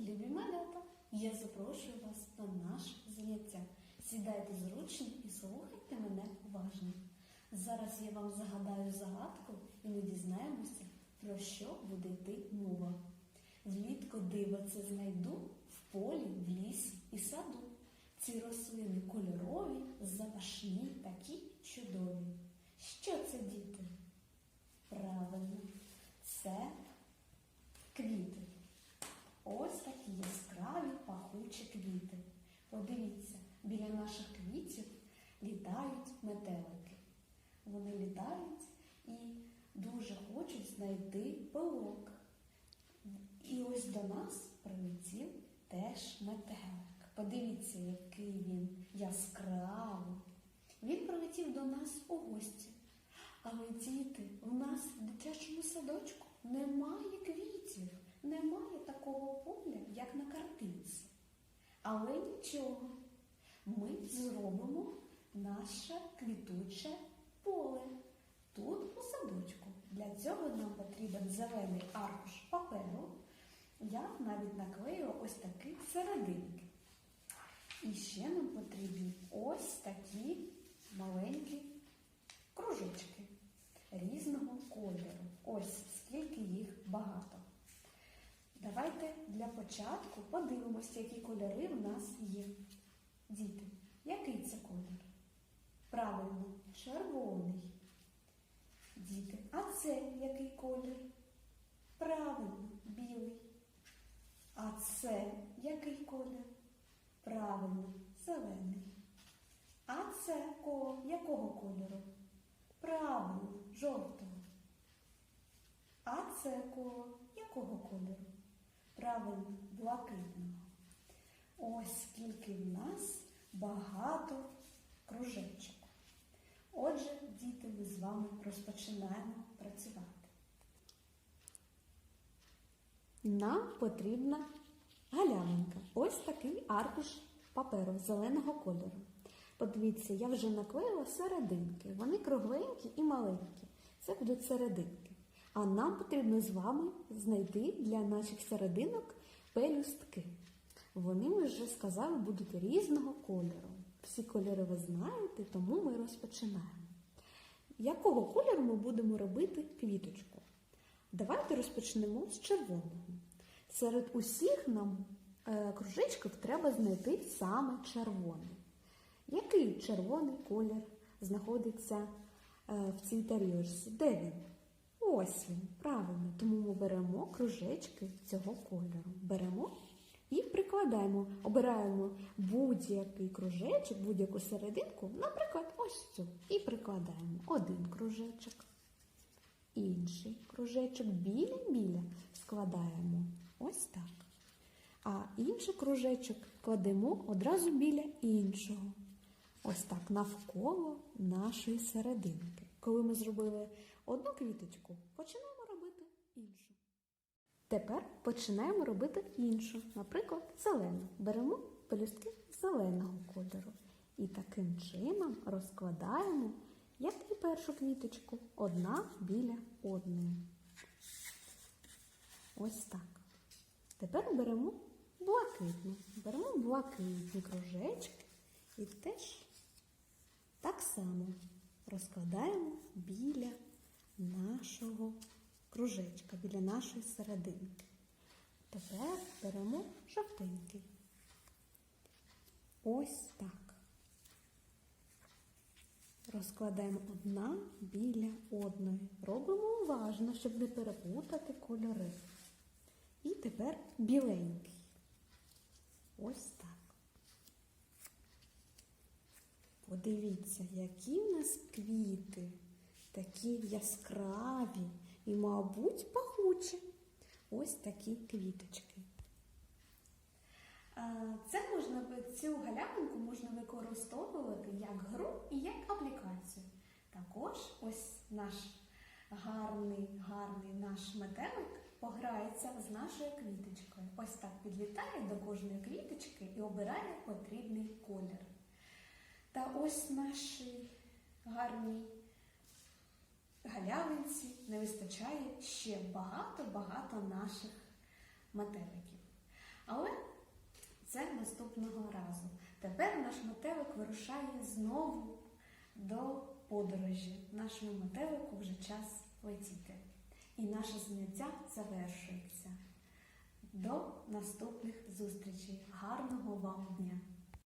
любі малята! Я запрошую вас на наше заняття. Сідайте зручно і слухайте мене уважно. Зараз я вам загадаю загадку, і ми дізнаємося, про що буде йти мова. Влітку диво це знайду в полі, в лісі і саду. Ці рослини кольорові, запашні, такі чудові. Що це, діти? Правильно, це квіти. Ось такі яскраві пахучі квіти. Подивіться, біля наших квітів літають метелики. Вони літають і дуже хочуть знайти пилок. І ось до нас прилетів теж метелик. Подивіться, який він яскравий. Він прилетів до нас у гості. Але діти, у нас в дитячому садочку немає квітів, немає такого поля, як на картинці. Але нічого, ми зробимо наше квітуче поле тут у садочку. Для цього нам потрібен зелений аркуш паперу. Я навіть наклею ось такі серединки. І ще нам потрібні ось такі маленькі кружечки різного кольору. Ось скільки їх багато. Для початку подивимося, які кольори в нас є. Діти, який це колір? Правильно, червоний. Діти, а це який колір? Правильно, білий. А це який колір? Правильно, зелений. А це якого кольору? Правильно, жовтого. А це коло якого кольору? Правильно, блакитного. Ось скільки в нас багато кружечок. Отже, діти, ми з вами розпочинаємо працювати. Нам потрібна галявинка. Ось такий аркуш паперу зеленого кольору. Подивіться, я вже наклеїла серединки. Вони кругленькі і маленькі. Це будуть серединки. А нам потрібно з вами знайти для наших серединок пелюстки. Вони, ми вже сказали, будуть різного кольору. Всі кольори ви знаєте, тому ми розпочинаємо. Якого кольору ми будемо робити квіточку? Давайте розпочнемо з червоного. Серед усіх нам е, кружечків треба знайти саме червоний. Який червоний колір знаходиться е, в цій тарілочці? Де він? Ось він, правильно. Тому ми беремо кружечки цього кольору. Беремо і прикладаємо, обираємо будь-який кружечок, будь-яку серединку, наприклад, ось цю. І прикладаємо один кружечок, інший кружечок біля-біля складаємо ось так. А інший кружечок кладемо одразу біля іншого. Ось так навколо нашої серединки. Коли ми зробили одну квіточку, починаємо робити іншу. Тепер починаємо робити іншу, наприклад, зелену. Беремо пелюстки зеленого кольору і таким чином розкладаємо, як і першу квіточку, одна біля одної. Ось так. Тепер беремо блакитну. Беремо блакитні кружечки і теж так само розкладаємо біля нашого кружечка, біля нашої серединки. Тепер беремо жовтенький. Ось так. Розкладаємо одна біля одної. Робимо уважно, щоб не переплутати кольори. І тепер біленький. Ось так. Подивіться, які в нас квіти, такі яскраві і, мабуть, пахучі. Ось такі квіточки. Це можна цю галявинку можна використовувати як гру і як аплікацію. Також ось наш гарний, гарний наш метелик пограється з нашою квіточкою. Ось так підлітає до кожної квіточки і обирає потрібний колір. Та ось нашій гарній галявинці не вистачає ще багато-багато наших метеликів. Але це наступного разу. Тепер наш метелик вирушає знову до подорожі. Нашому метелику вже час летіти. І наше заняття завершується. До наступних зустрічей. Гарного вам дня!